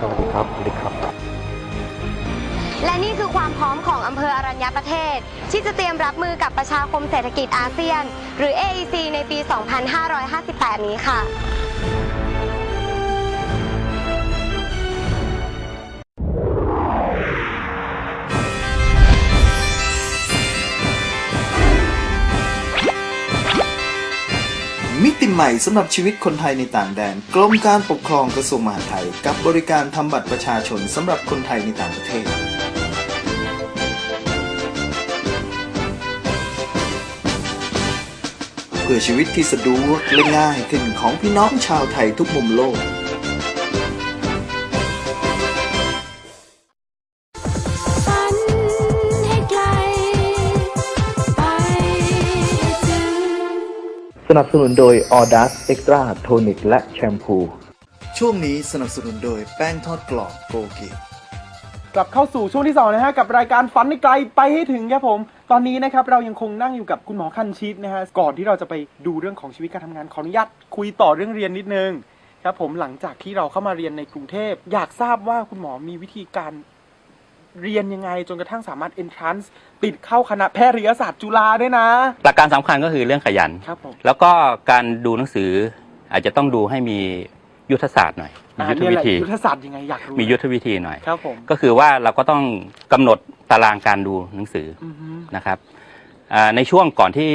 สวัสดีครับสวัสดีครับ และนี่คือความพร้อมของอำเภออรัญญประเทศ ที่จะเตรียมรับมือกับประชาคมเศรษฐกิจอาเซียน หรือ AEC ในปี 2558 นี้ค่ะ ใหม่สำหรับชีวิตคนไทยในต่างแดน กรมการปกครองกระทรวงมหาดไทย กับบริการทำบัตรประชาชนสำหรับคนไทยในต่างประเทศ เพื่อชีวิตที่สะดวกและง่ายขึ้นของพี่น้องชาวไทยทุกมุมโลก นับสนุนโดย a u d a s Extra Tonic และแชมพู ช่วงนี้สนับสนุนโดยแป้งทอดกรอบโกกิกลับเข้าสู่ช่วงที่สองนะฮะกับรายการฝันในไกลไปให้ถึงครับผม ตอนนี้นะครับเรายังคงนั่งอยู่กับคุณหมอคันชิตนะฮะก่อนที่เราจะไปดูเรื่องของชีวิตการทำงานขออนุญาตคุยต่อเรื่องเรียนนิดนึงครับผมหลังจากที่เราเข้ามาเรียนในกรุงเทพ อยากทราบว่าคุณหมอมีวิธีการ เรียนยังไงจนกระทั่งสามารถ entrance ติดเข้าคณะแพทยศาสตร์จุฬาด้วยนะ หลักการสำคัญก็คือเรื่องขยัน ครับผม แล้วก็การดูหนังสืออาจจะต้องดูให้มียุทธศาสตร์หน่อยมีอ่ายุทธเนี่ยวิแหละธียุทธศาสตร์ยังไงอยากรู้มียุทธวิธีหน่อย ครับผมก็คือว่าเราก็ต้องกำหนดตารางการดูหนังสืออือฮึนะครับอ่าในช่วงก่อนที่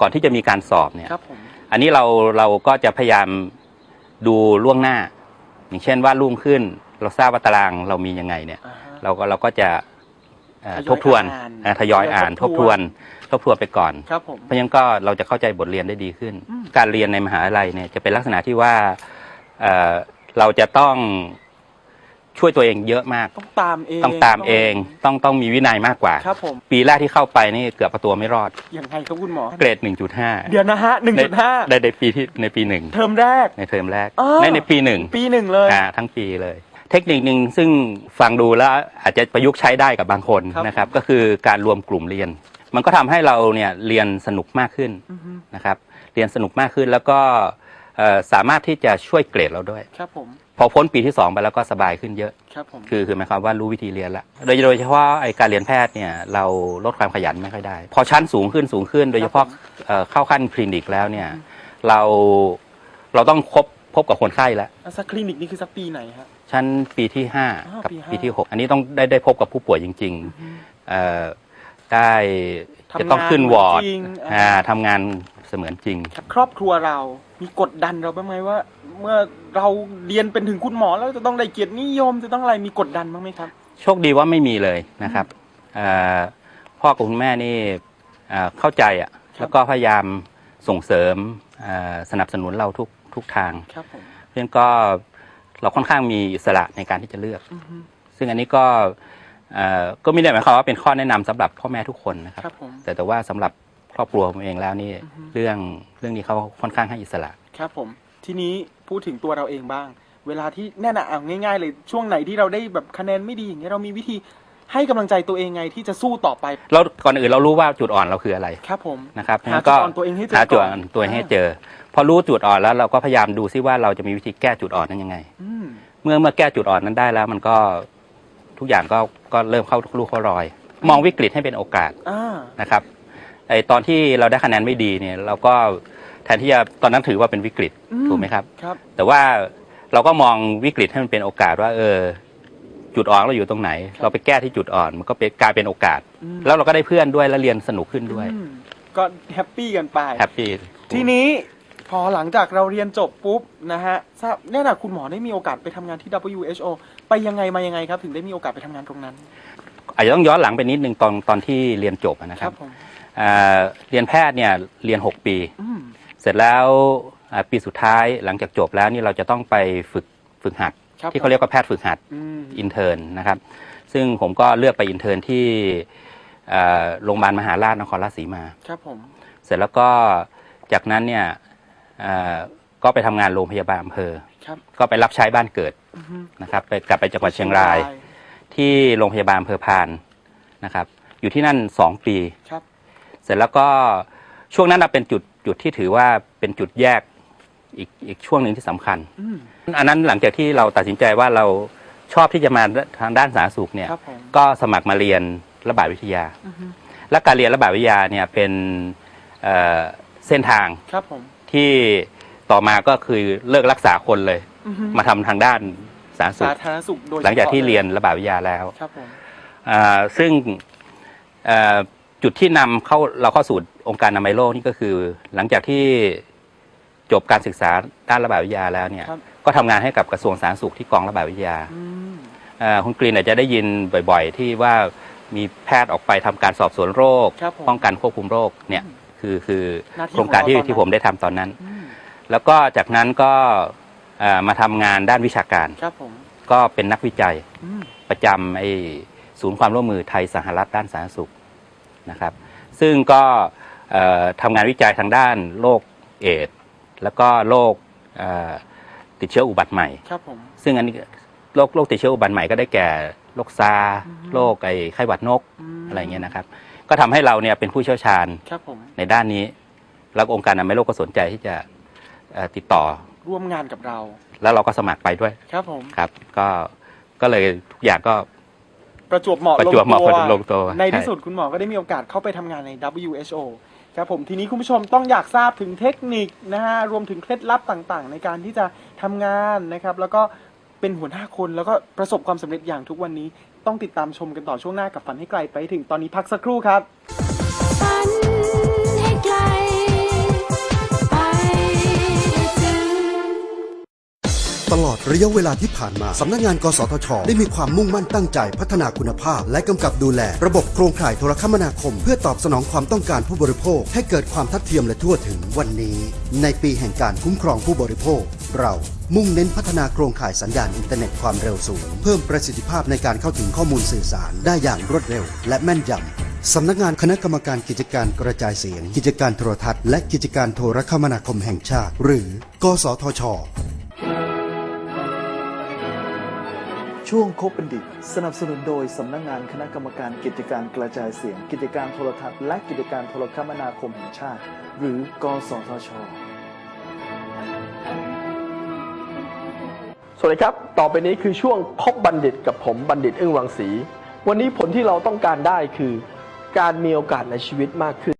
ก่อนที่จะมีการสอบเนี่ย ครับผมอันนี้เราเราก็จะพยายามดูล่วงหน้า อย่างเช่นว่ารุ่งขึ้น เราทราบว่าตารางเรามียังไงเนี่ย อ่าฮะ เราก็เราก็จะเอ่อทยอยทบทวนอ่านเอ่อทยอยอ่านททบบททววน น ทบทวนไปก่อน ครับผม เพราะฉะนั้นก็เราจะเข้าใจบทเรียนได้ดีขึ้น อืม การเรียนในมหาลัยเนี่ยจะเป็นลักษณะที่ว่าเอ่อเราจะต้องช่วยตัวเองเยอะมาก ต้องตามเองต้องตามเองต้องต้องมีวินัยมากกว่า ครับผมปีแรกที่เข้าไปนี่เกือบประตัวไม่รอด ยังไงครับคุณหมอ เกรด 1.5 เดี๋ยวนะฮะหนึ่งจุดห้าได้ในปีที่ในปีหนึ่งเทอมแรก ในเทอมแรกอ๋อในในปีหนึ่งปีหนึ่งเลย อ่าทั้งปีเลย เทคนิคหนึ่งซึ่งฟังดูแล้วอาจจะประยุกต์ใช้ได้กับบางคนครับ นะครับ ก็คือการรวมกลุ่มเรียน มันก็ทำให้เราเนี่ยเรียนสนุกมากขึ้นอือฮึนะครับ เรียนสนุกมากขึ้นแล้วก็เอ่อสามารถที่จะช่วยเกรดเราด้วย ครับผมพอพ้นปีที่2ไปแล้วก็สบายขึ้นเยอะ ครับผมคือคือหมายความว่ารู้วิธีเรียนละโดยโดยเฉพาะไอการเรียนแพทย์เนี่ยเราลดความขยันไม่ค่อยได้ พอชั้นสูงขึ้นสูงขึ้น โดยเฉพาะเอ่อเข้าขั้นคลินิกแล้วเนี่ยเราเราต้องคบพบกับคนไข้แล้วอะสักคลินิกนี่คือสักปีไหนฮะ ชั้นปีที่อ้าว5กับปีห้าปีที่ 6 อันนี้ต้องได้ได้พบกับผู้ป่วยจริงๆเอ่อได้ทำงานจะต้องขึ้นวอร์ดจริงอ่าอ่าทำงานเสมือนจริงครับครอบครัวเรามีกดดันเราบ้างไหมว่า เมื่อเราเรียนเป็นถึงคุณหมอแล้วจะต้องได้เกียรตินิยมจะต้องอะไรมีกดดันบ้างไหมครับ โชคดีว่าไม่มีเลยนะครับเอ่อพ่อกับคุณแม่นี่เอ่อเข้าใจอะครับแล้วก็พยายามส่งเสริมเอ่อสนับสนุนเราทุกทุกทางครับผมเพราะฉะนั้นก็ เราค่อนข้างมีอิสระในการที่จะเลือกอือฮึซึ่งอันนี้ก็เอ่อก็ไม่ได้หมายความว่าเป็นข้อแนะนำสำหรับพ่อแม่ทุกคนนะครับครับผม แต่แต่ว่าสำหรับครอบครัวผมเองแล้วนี่อือฮึ เรื่องเรื่องนี้เขาค่อนข้างให้อิสระ ครับผมทีนี้พูดถึงตัวเราเองบ้าง เวลาที่แน่นะเอาง่าย ๆ เลยช่วงไหนที่เราได้แบบคะแนนไม่ดีอย่างเงี้ยเรามีวิธี ให้กำลังใจตัวเองไงที่จะสู้ต่อไป เราก่อนอื่นเรารู้ว่าจุดอ่อนเราคืออะไรครับผม นะครับหาจุดอ่อนตัวเองให้เจอหาจุดก่อ่อนอนตัวเองให้เจอ พอรู้จุดอ่อนแล้วเราก็พยายามดูซิว่าเราจะมีวิธีแก้จุดอ่อนนั้นยังไง อืมเมื่อเมื่อแก้จุดอ่อนนั้นได้แล้ว มันก็ทุกอย่างก็ก็เริ่มเข้าลูกเข้ารอย มองวิกฤตให้เป็นโอกาส อ่า นะครับไอตอนที่เราได้คะแนนไม่ดีเนี่ยเราก็แทนที่จะตอนนั้นถือว่าเป็นวิกฤตอืม ถูกไหมครับ ครับ แต่ว่าเราก็มองวิกฤตให้มันเป็นโอกาสว่าเออ จุดอ่อนเราอยู่ตรงไหน เราไปแก้ที่จุดอ่อนมันก็เป็นกลายเป็นโอกาส อืม แล้วเราก็ได้เพื่อนด้วยและเรียนสนุกขึ้นด้วยอืมก็แฮปปี้กันไป แฮปปี้ ทีนี้พอหลังจากเราเรียนจบปุ๊บนะฮะทราบแน่นอนคุณหมอได้มีโอกาสไปทำงานที่ WHO ไปยังไงมายังไงครับ ถึงได้มีโอกาสไปทำงานตรงนั้นอาจจะต้องย้อนหลังไปนิดนึงตอนตอนที่เรียนจบนะคครัรับบผมอ่าเรียนแพทย์เนี่ยเรียน 6 ปี อืมเสร็จแล้วอ่าปีสุดท้ายหลังจากจบแล้วนี่เราจะต้องไปฝึกฝึกหัดครับ ที่เขาเรียกว่าแพทย์ฝึกหัดอืมอินเทอร์นนะครับ ซึ่งผมก็เลือกไปอินเทอร์นที่เอ่อโรงพยาบาลมหาราชนครราชสีมาครับผมเสร็จแล้วก็จากนั้นเนี่ยเอ่อก็ไปทำงานโรงพยาบาลอำเภอครับก็ไปรับใช้บ้านเกิดอือฮึนะครับ ไปกลับไปจังหวัดเชียงราย ที่โรงพยาบาลอำเภอพานนะครับ อยู่ที่นั่นสองปีครับเสร็จแล้วก็ช่วงนั้นนะเป็นจุดจุดที่ถือว่าเป็นจุดแยก อีกอีกช่วงหนึ่งที่สำคัญ อืมอันนั้นหลังจากที่เราตัดสินใจว่าเราชอบที่จะมาทางด้านสาธารณสุขเนี่ย ครับผมก็สมัครมาเรียนระบาดวิทยา อือฮึและการเรียนระบาดวิทยาเนี่ยเป็นเอ่อเส้นทางครับผมที่ต่อมาก็คือเลิกรักษาคนเลย อือฮึมาทำทางด้านสาธารณสุสาขธารณสุขโดยหลังจากที่ฉพะเรียนระบาดวิทยาแล้วครับผมอ่าซึ่งเอ่อจุดที่นำเข้าเราเข้าสู่องค์การอนามัยโลกนี่ก็คือ หลังจากที่ จบการศึกษาด้านระบาดวิทยาแล้วเนี่ย ครับ ก็ทำงานให้กับกระทรวงสาธารณสุขที่กองระบาดวิทยาอืม เอ่อคุณกรีนอาจจะได้ยินบ่อย ๆ ที่ว่ามีแพทย์ออกไปทำการสอบสวนโรค ครับผมป้องกันควบคุมโรคเนี่ยคือคือหน้าที่โครงการที่ของเราตอนนั้น ที่ผมได้ทำตอนนั้น อืมแล้วก็จากนั้นก็เอ่อมาทำงานด้านวิชาการ ครับผมก็เป็นนักวิจัย อืม ประจำไอ้ศูนย์ความร่วมมือไทยสหรัฐด้านสาธารณสุขนะครับ ซึ่งก็เอ่อทำงานวิจัยทางด้านโรคเอดส์ แล้วก็โรคเอ่อติดเชื้ออุบัติใหม่ ครับผม ซึ่งอันนี้โรคโรคติดเชื้ออุบัติใหม่ก็ได้แก่โรคซาร์อืมโรคไอ้ไข้หวัดนกมอะไรเงี้ยนะครับ ก็ทำให้เราเนี่ยเป็นผู้เชี่ยวชาญครับผมในด้านนี้ แล้วองค์การอนามัยโลกก็สนใจที่จะเอ่อติดต่อร่วมงานกับเรา แล้วเราก็สมัครไปด้วย ครับผม ครับ ก็ ก็เลยทุกอย่างก็ประจวบเหมาะประจวบเหมาะลงตัวลงตัวในใช่ที่สุดคุณหมอก็ได้มีโอกาสเข้าไปทำงานใน WHO ครับผมทีนี้คุณผู้ชมต้องอยากทราบถึงเทคนิคนะฮะรวมถึงเคล็ดลับต่างๆ ในการที่จะทำงานนะครับ แล้วก็เป็นหัวหน้าคนแล้วก็ประสบความสำเร็จอย่างทุกวันนี้ ต้องติดตามชมกันต่อช่วงหน้ากับฝันให้ไกลไปถึงตอนนี้พักสักครู่ครับ ตลอดระยะเวลาที่ผ่านมา สำนักงาน กสทช ได้มีความมุ่งมั่นตั้งใจพัฒนาคุณภาพ และกำกับดูแล ระบบโครงข่ายโทรคมนาคม เพื่อตอบสนองความต้องการผู้บริโภค ให้เกิดความทัดเทียมและทั่วถึงวันนี้ ในปีแห่งการคุ้มครองผู้บริโภค เรามุ่งเน้นพัฒนาโครงข่ายสัญญาณอินเทอร์เน็ตความเร็วสูง เพิ่มประสิทธิภาพในการเข้าถึงข้อมูลสื่อสาร ได้อย่างรวดเร็ว และแม่นยำสำนักงานคณะกรรมการกิจการกระจายเสียง กิจการโทรทัศน์ และกิจการโทรคมนาคมแห่งชาติ หรือ กสทช ช่วงคบบัณฑิต สนับสนุนโดยสำนักงานคณะกรรมการกิจการกระจายเสียง กิจการโทรทัศน์และกิจการโทรคมนาคมแห่งชาติ หรือกสทช สวัสดีครับ ต่อไปนี้คือช่วงคบบัณฑิตกับผมบัณฑิตอึ้งวังศรีวันนี้ผลที่เราต้องการได้คือ การมีโอกาสในชีวิตมากขึ้น